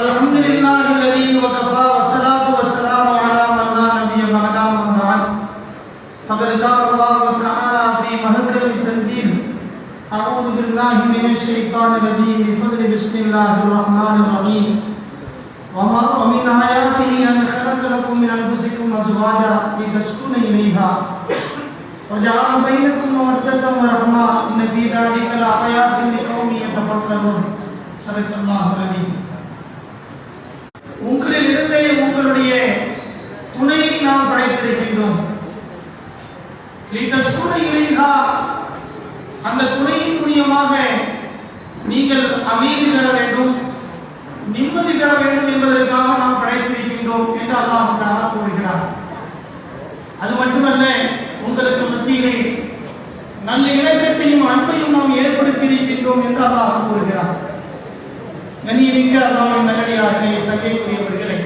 الحمد لله الذي وكفى والصلاة والسلام على من لا نبي بعده أما بعد فقد قال الله تعالى في مهكم التنزيل أعوذ بالله من الشيطان الرجيم بفضل بسم الله الرحمن الرحيم وما ومن آياته أن خلق لكم من أنفسكم أزواجا لتسكنوا إليها وجعل بينكم مودة ورحمة إن في ذلك لآيات لقوم يتفكرون صدق الله العظيم உங்களிலிருந்தே உங்களுடைய துணையை நாம் படைத்திருக்கின்றோம். இலைஹா அந்த துணையின் மூலியமாக நீங்கள் அமைதி பெற வேண்டும் நிம்மதி பெற வேண்டும் என்பதற்காக நாம் படைத்திருக்கின்றோம் என்று அல்லாஹ் தஆலா கூறுகிறார். அது மட்டுமல்ல உங்களுக்கு மத்தியிலே நல்ல இலக்கத்தையும் அன்பையும் நாம் ஏற்படுத்தி இருக்கின்றோம் என்று அல்லாஹ் கூறுகிறார். கண்ணியமிக்க அல்லாவின் நல்லடியார்களே சங்கைக்குரியவர்களே.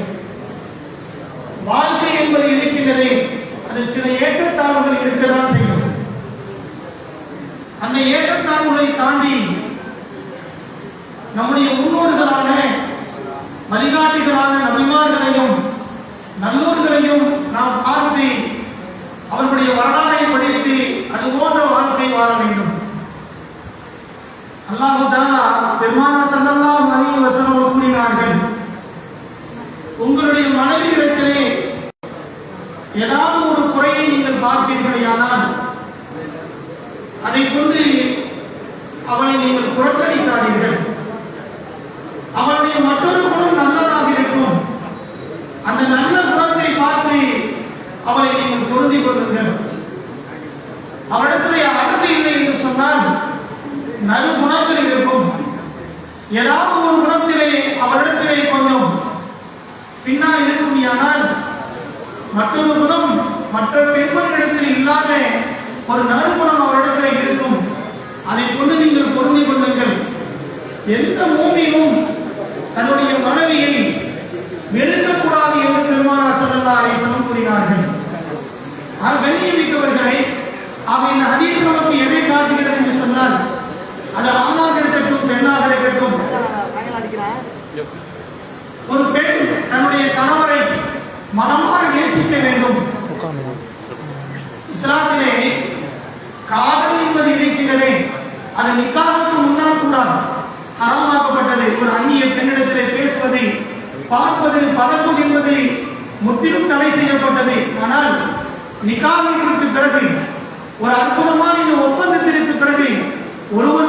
வாழ்க்கை என்பது இருக்கின்றதே அது சில ஏற்றத்தாழ்வுகள் இருக்கதான் செய்யும். அந்த ஏற்றத்தாழ்வுகளை தாண்டி நம்முடைய முன்னோர்களான வழிகாட்டிகளான நபிமார்களையும் நல்லோர்களையும் நாம் பார்த்து அவர்களுடைய வரலாறை படித்து அது போன்ற வாழ்க்கை வாழ வேண்டும். அல்லாஹு தாலா பெருமானா ஸல்லல்லாஹு Thank you. மற்ற பெண்மணிடத்தில் இல்லாத ஒரு நறுமணம் அவரிடத்தில் இருக்கும். அதை கொண்டு நீங்கள் பொருந்தி கொள்ளுங்கள். எந்த மூமியும் பார்ப்பது பழகுவது என்பது முற்றிலும் தடை செய்யப்பட்டது. ஆனால் நிகாவிற்கு பிறகு ஒரு அற்புதமான இந்த ஒப்பந்தத்திற்கு பிறகு ஒருவர்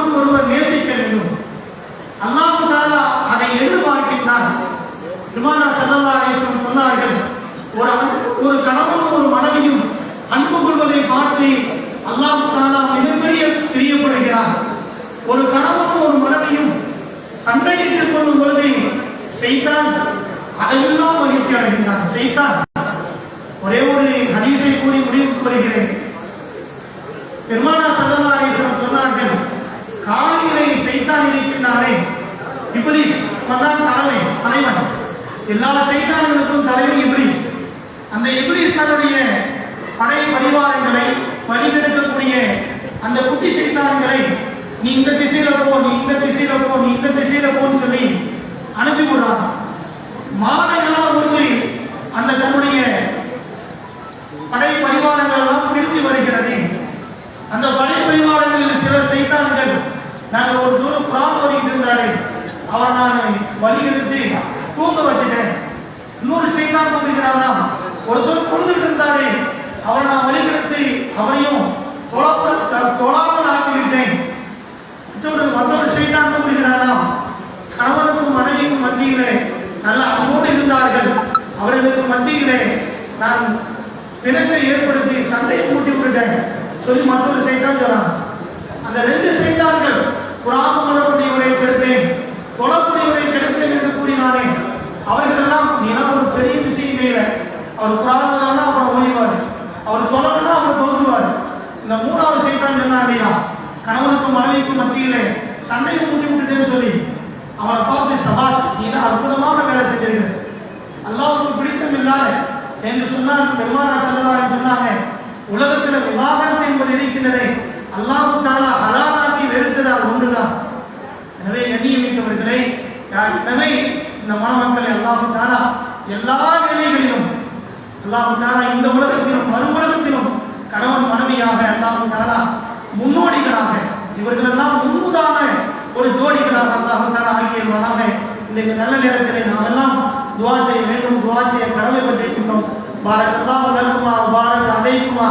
இன்றைக்கு நல்ல நேரத்தில் நாமெல்லாம் துவா செய்ய வேண்டும் துவா செய்ய கடமைப்பட்டிருக்கின்றோம் பாரத் அல்லாஹ் லக்குமா பாரத் அதைக்குமா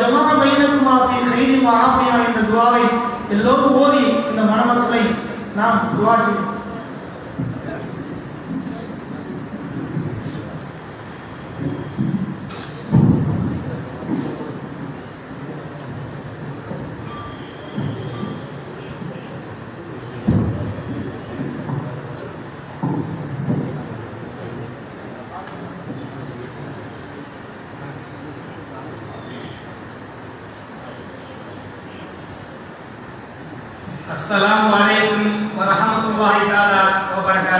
ஜமா பைனக்குமா ஃபீ கைரி வ ஆஃபியா என்ற துவாவை எல்லோரும் ஓதி இந்த மணமக்களை நாம் துவா செய்வோம். வ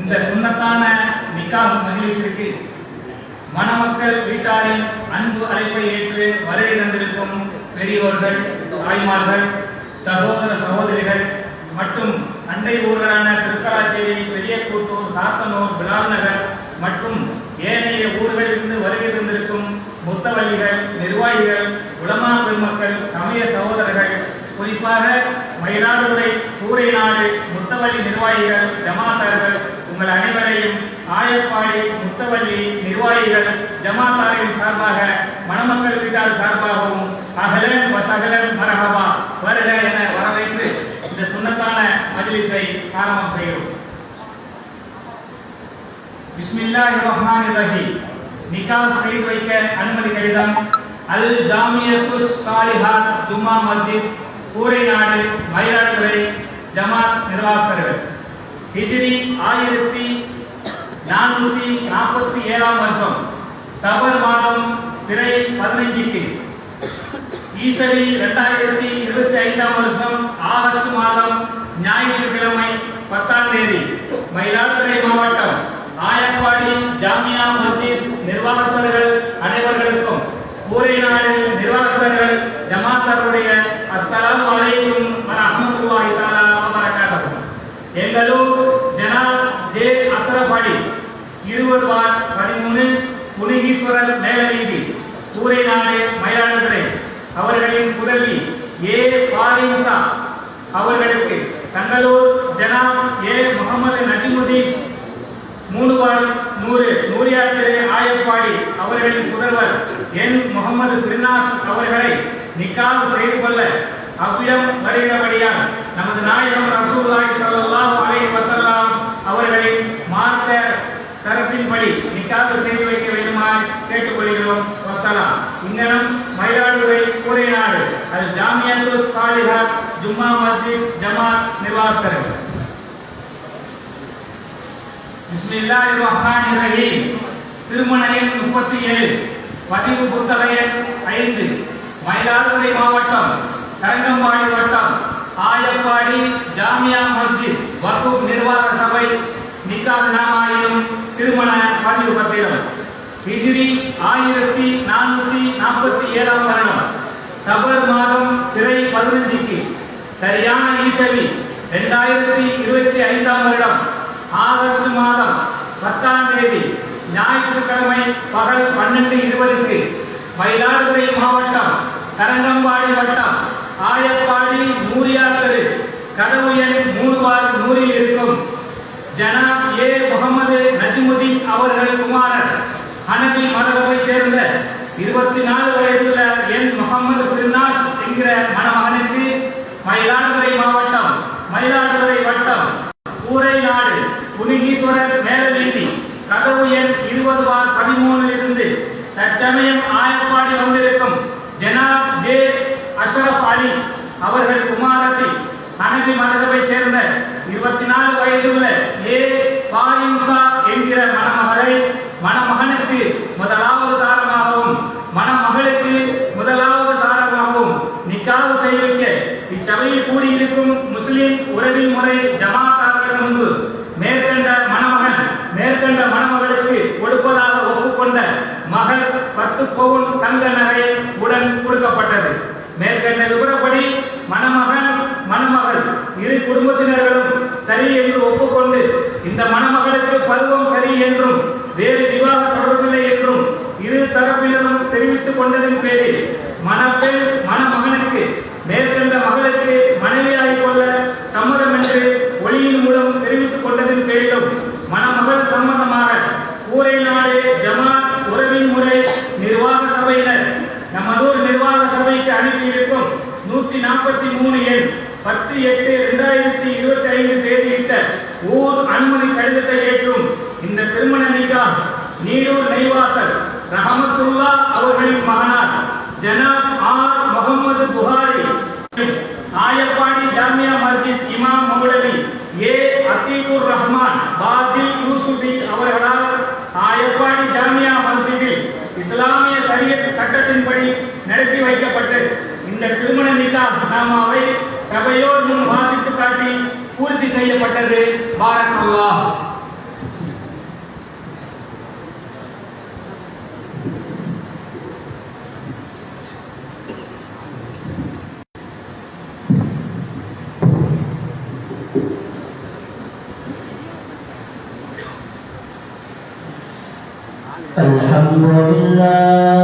இந்த சுண்ணத்தான நிக்காஹ் மகிழ்ச்சிக்கு மணமக்கள் வீட்டாரின் அன்பு அழைப்பை ஏற்று வருகை தந்திருக்கும் பெரியோர்கள் தாய்மார்கள் சகோதர சகோதரிகள் மற்றும் அண்டை ஊர்களான திருக்கலாச்சேரி பெரியக்கூட்டூர் சாத்தனூர் பிலால் நகர் மற்றும் ஏனைய ஊர்களிலிருந்து வருகை தந்திருக்கும் முத்தவல்லிகள் நிர்வாகிகள் உலமா பெருமக்கள் சமய சகோதரர்கள் குறிப்பாக மயிலாடுதுறை கூரை நாடு முத்தவள்ளி நிர்வாகிகள் ஜமாத்தார்கள் உங்கள் அனைவரையும் ஆயப்பாடி முத்தவள்ளி நிர்வாகிகள் ஜமாத்தாரின் சார்பாக மணமக்கள் வீட்டார் சார்பாகவும் அகலன் வசகலன் மரகவா வருக என வரவேற்று இந்த சுண்ணத்தான மஜ்லிஸை ஆரம்பம் செய்கிறோம். பிஸ்மில்லாஹிர் ரஹ்மானிர் ரஹீம் நிகாஹ் செய்து வைக்க அனுமதி கடிதம். அல் ஜாமியத்து சாலிஹாத் ஜும்மா மஸ்ஜித் கூரை நாடு மயிலாடுதுறை ஜமாத் நிர்வாகஸ்தர்கள் ஹிஜ்ரி ஆயிரத்தி நானூத்தி நாற்பத்தி ஏழாம் வருஷம் சபர் மாதம் பிறை பதினைஞ்சுக்கு. ஈசரி இரண்டாயிரத்தி இருபத்தி ஐந்தாம் வருஷம் ஆகஸ்ட் மாதம் ஞாயிற்றுக்கிழமை பத்தாம் தேதி மயிலாடுதுறை மாவட்டம் ஆயப்பாடி ஜாமியா மஸ்ஜித் நிர்வாகஸ்தர்கள் அனைவர்களுக்கும் ஊரை நாடு நிர்வாகஸ்தர்கள் ஜமாத்தருடைய அஸ்ஸலாமு அலைக்கும் எங்களோ ஜனாப் ஜே அசரபாடி இருவர் இருபது பதிமூணு புனிகீஸ்வரர் மேலவீதி ஊரை நாடு மயிலாடுதுறை. அவர்களின் புதல்வி ஏ பாரின்சா அவர்களுக்கு தங்களூர் ஜனாப் ஏ முகமது நஜிமுதீன் மூணு பார் நூறு நூறியாத்திரை ஆயப்பாடி அவர்களின் புதல்வர் என் முகமது பிரினாஸ் அவர்களை நிக்கால் செய்து கொள்ள அவ்விடம் வருகிறபடியால் நமது நாயகம் ரசூலுல்லாஹி சல்லாஹ் அலை வசல்லாம் அவர்களின் மார்க்க தரத்தின்படி நிக்காது செய்து வைக்க வேண்டுமாய் கேட்டுக்கொள்கிறோம். வசலாம் இங்கனம் மயிலாடுதுறை கூரைநாடு அது ஜாமியத்து சாலிஹா ஜும்மா மஸ்ஜித் ஜமாத் நிர்வாகஸ்தர்கள் பிஸ்மில்லாஹிர் ரஹ்மானிர் ரஹீம். திருமண எண் முப்பத்தி ஏழு பதிவு புத்தக எண் ஐந்து. மயிலாடுதுறை மாவட்டம் தரங்கம்பாடி வட்டம் ஆயப்பாடி ஜாமியா மஸ்ஜித் வகுப் நிர்வாக சபை நிக்காத் நாமாயிலும் திருமண பதிவு பத்திரம். ஹிஜ்ரி ஆயிரத்தி நானூத்தி நாற்பத்தி ஏழாம் வருடம் சபர் மாதம் திரை பதினஞ்சுக்கு சரியான ஈசவி இரண்டாயிரத்தி இருபத்தி ஐந்தாம் வருடம் ஆகஸ்ட் மாதம் பத்தாம் தேதி ஞாயிற்றுக்கிழமை பகல் பன்னெண்டு இருபதுக்கு மயிலாடுதுறை மாவட்டம் தரங்கம்பாடி வட்டம் ஆயப்பாடி நூரியார் தெரு கதவு எண் மூணு பார் நூறில் இருக்கும். ஜனாப் ஏ முகமது நஜிமுதீன் அவர்கள் குமாரர். ஹனபி மதகவை சேர்ந்த இருபத்தி நாலு வயதுள்ள என் முகமது பிரினாஸ் என்கிற மணமகனுக்கு மயிலாடுதுறை மாவட்டம் மயிலாடுதுறை வட்டம் ஊரை நாடு புனிகீஸ்வரர் மேலவீதி கதவு எண் இருபது பார் பதிமூணில் இருந்து தற்சமயம் ஆயப்பாடி வந்திருக்கும் ஜனாப் ஜே அஷ்ரப் அலி அவர்கள் குமாரத்தி அனபி மதகவை சேர்ந்த இருபத்தி நாலு வயதுள்ள ஏ. பாரின்சா என்கிற மணமகளை மணமகனுக்கு முதலாவது தாரமாகவும் மணமகளுக்கு முதலாவது தாரமாகவும் நிக்காவு செய்விக்க இச்சபையில் கூடியிருக்கும் முஸ்லிம் உறவின் முறை ஜமாத்தார்கள் முன்பு மேற்கண்ட மணமகன் மேற்கண்ட மணமகளுக்கு கொடுப்பதாக ஒப்புக்கொண்ட மகள் பத்து பவுன் தங்க நகை இரண்டாயிரத்தி இருபத்தி ஐந்து தேதியிட்ட ஊர் அனுமதி கடிதத்தை ஏற்றும் இந்த திருமண நிகா நீரூர் நெய்வாசல் ரஹமத்துல்லா அவர்களின் மகனார் ஜனாப் ஆர் முகமது புகாரி ஆயப்பாடி ஜாமியா மஸ்ஜித் இமாம் மௌலவி ஏ. அத்தீபுர் ரஹ்மான் பாஜி யூசுபி அவர்களால் ஆயப்பாடி ஜாமியா மஸ்ஜிதில் இஸ்லாமிய சரியத் சட்டத்தின்படி நடத்தி வைக்கப்பட்டு இந்த திருமண நிகா நாமாவை சபையோர் முன் வாசித்து காட்டி பூர்த்தி செய்யப்பட்டது பாரத் அல்லா الحمد لله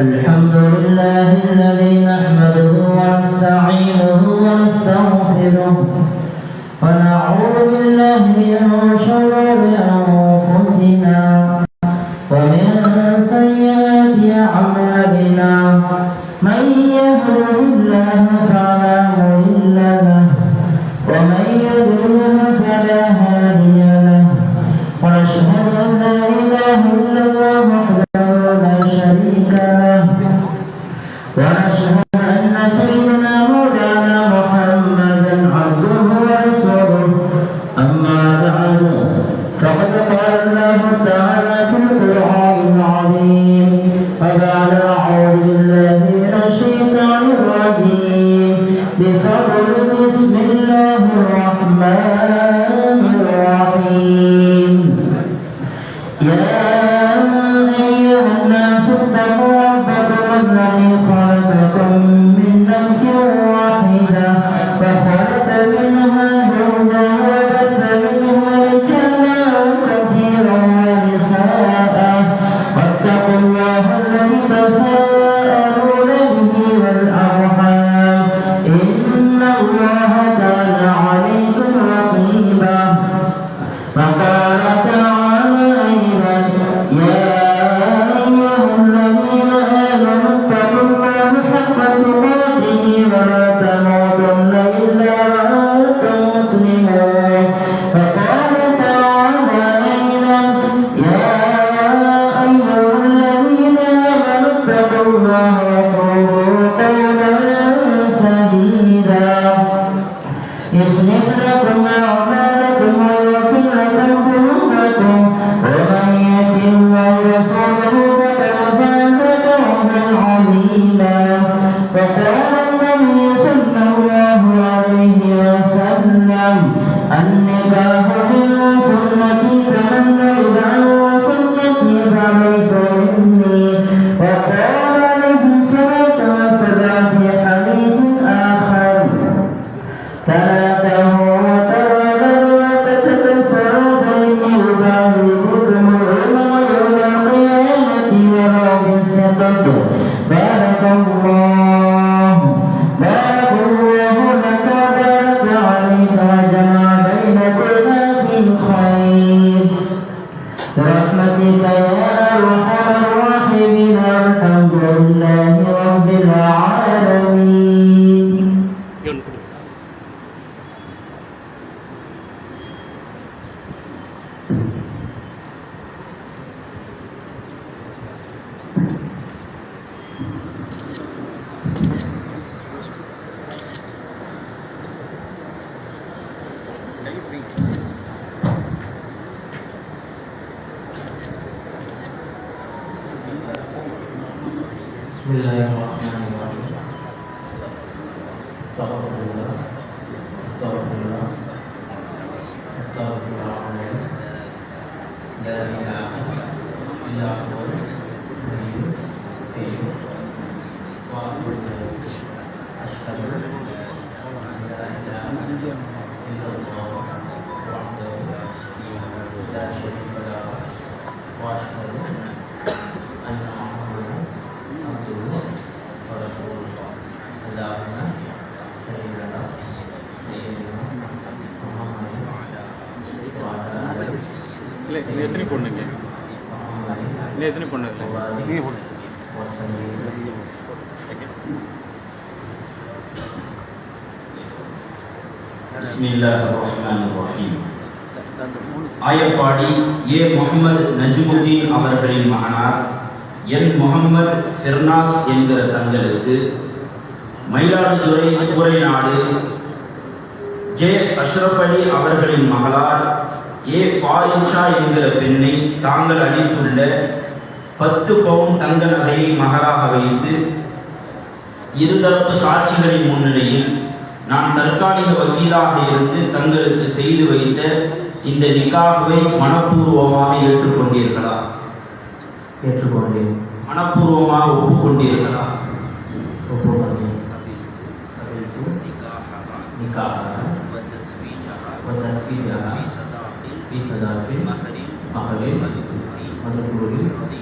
الحمد لله الذي نحمده ونستعينه ونستغفره. ونعوذ بالله من شرور أنفسنا ومن سيئات أعمالنا. من يهده الله فلا مضل له ومن يضلل நீங்கள் போடுங்க ஆயப்பாடி ஏ முகமது நஜ்முதீன் அவர்களின் மகனார் என் முகமது தெர்னாஸ் என்கிற தங்களுக்கு மயிலாடுதுறை துறை நாடு ஜே அஷ்ரப் அலி அவர்களின் மகளார் ஏ பாரிஷா என்கிற பெண்ணை தாங்கள் அளித்துள்ள பத்து பவுன் தங்க நகையை மகராக வைத்து இருதரப்பு சாட்சிகளின் முன்னிலையில் நான் தற்காலிக வக்கீலாக இருந்து தங்களுக்கு செய்து வைத்த இந்த நிகாவை மனப்பூர்வமாக ஏற்றுக்கொண்டீர்களா? ஏற்றுக்கொண்டேன். மனப்பூர்வமாக ஒப்புக்கொண்டீர்களா? ஒப்புக்கொண்டேன். மகளிர். மதுக்கூரி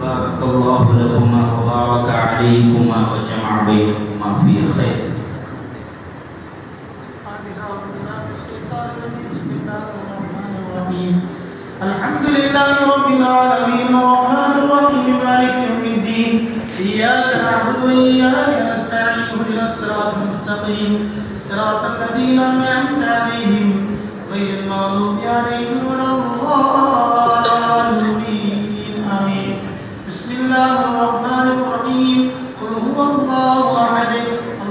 بارك الله لكما وبارك عليكما وجمع بينكما في خير الحمد لله رب العالمين. الرحمن الرحيم مالك يوم الدين إياك نعبد وإياك نستعين اهدنا الصراط المستقيم صراط الذين أنعمت عليهم غير المغضوب عليهم ولا الضالين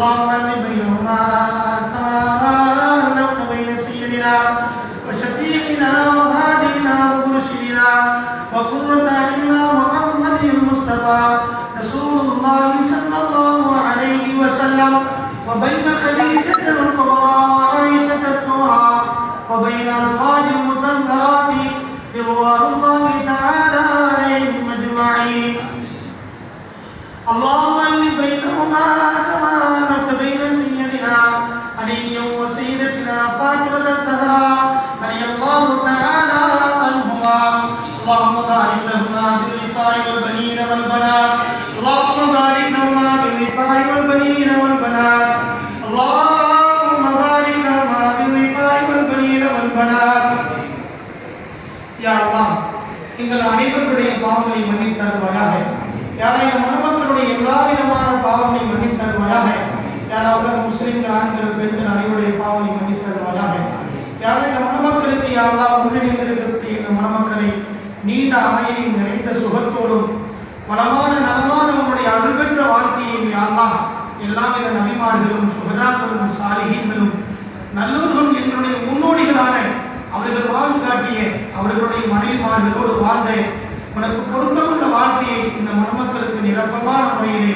long run, it may அவர்களுடைய மனைவிமார்களோடு வாழ்ந்த உனக்கு பொருத்தமுள்ள வாழ்க்கையை இந்த மர்மத்திற்கு நிரப்பமான முறையிலே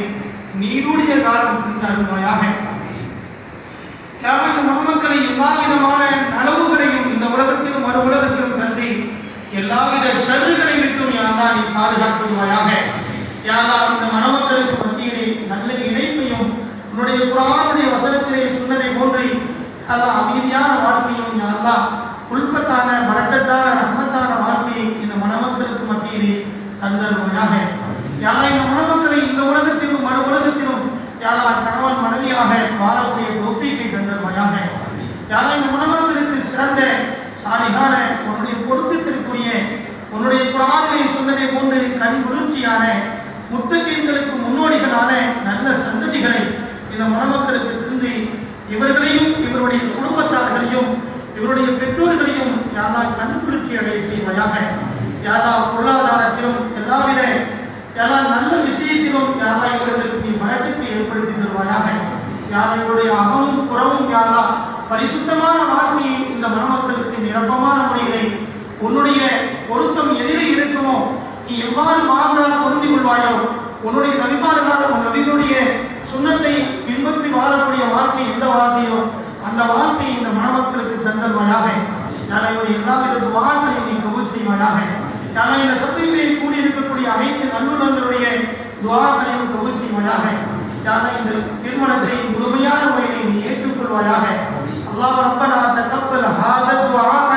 நீருடைய காலம் தருவாயாக இந்த மர்மக்களை எல்லா விதமான நலவுகளையும் இந்த உலகத்திலும் மறு உலகத்திலும் தந்தி எல்லாவித ஷர்றுகளை விட்டும் யாரா நீ பாதுகாத்துவாயாக யாரா இந்த மணமக்களுக்கு மத்தியிலே நல்ல இணைப்பையும் உன்னுடைய புறாவுடைய வசனத்திலே சொன்னதை போன்று அல்லா அமைதியான வாழ்க்கையும் யாரா உல்ஃபத்தான வரக்கத்தான ரஹ்மத்தான வாழ்க்கையை இந்த மணமக்களுக்கு தந்தருமையாக யாரா இந்த மணமக்களை இந்த உலகத்திலும் மறு உலகத்திலும் யாரா கணவன் மனைவியாக வாழக்கூடிய தோஃபீக்கை தந்தருமையாக யாரா இந்த மணமக்களுக்கு சிறந்த சாலிகான உன்னுடைய பொருத்தத்திற்குரிய உன்னுடைய குரானை சொன்னதை போன்று கண் குளிர்ச்சியான முத்தகீன்களுக்கு முன்னோடிகளான நல்ல சந்ததிகளை இந்த மணமக்களுக்கு தந்து இவர்களையும் இவருடைய குடும்பத்தார்களையும் இவருடைய பெற்றோர்களையும் யாரா கண் குளிர்ச்சி அடைய செய்வாயாக யாரா பொருளாதாரத்திலும் எல்லாவித யாரா நல்ல விஷயத்திலும் யாரா நீ வழக்கத்தை ஏற்படுத்தி தருவாயாக. யார் இவருடைய அகமும் குறவும் யாரா? பரிசுத்தமான வாழ்க்கையை இந்த மனமக்களுக்கு நிரப்பமான முறையிலே உன்னுடைய பொருத்தம் எதிரே இருக்குமோ? நீ எவ்வாறு வாழ்ந்தால் பொருந்தி கொள்வாயோ? உன்னுடைய நபிமார்களால் உன் நபிகளுடைய சுண்ணத்தை பின்பற்றி வாழக்கூடிய வாழ்க்கை எந்த வாழ்க்கையோ அந்த வாழ்க்கையை இந்த மணமக்களுக்கு தந்தல்வாயாக யாரையுடைய எல்லா வித துவாக்களையும் நீ கபூல் செய்வாயாக. யாரை இந்த சத்தியங்களில் கூடியிருக்கக்கூடிய அனைத்து நல்லுள்ளங்களுடைய துவாக்களையும் கபூல் செய்வாயாக யாரை இந்த திருமணத்தை முழுமையான முறையை நீ ஏற்றுக்கொள்வாயாக அல்லாஹ் ரப்பனா தகப்பல் ஹாத துஆக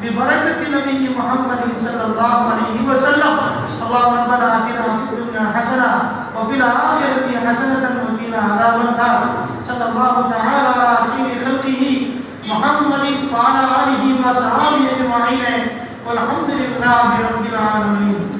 ببركة نبي محمد صلى الله عليه وسلم اللهم ربنا آتنا في الدنيا حسنة وفي الآخرة حسنة وقنا عذاب النار صلى الله تعالى على خير خلقه محمد وعلى آله وصحبه أجمعين والحمد لله رب العالمين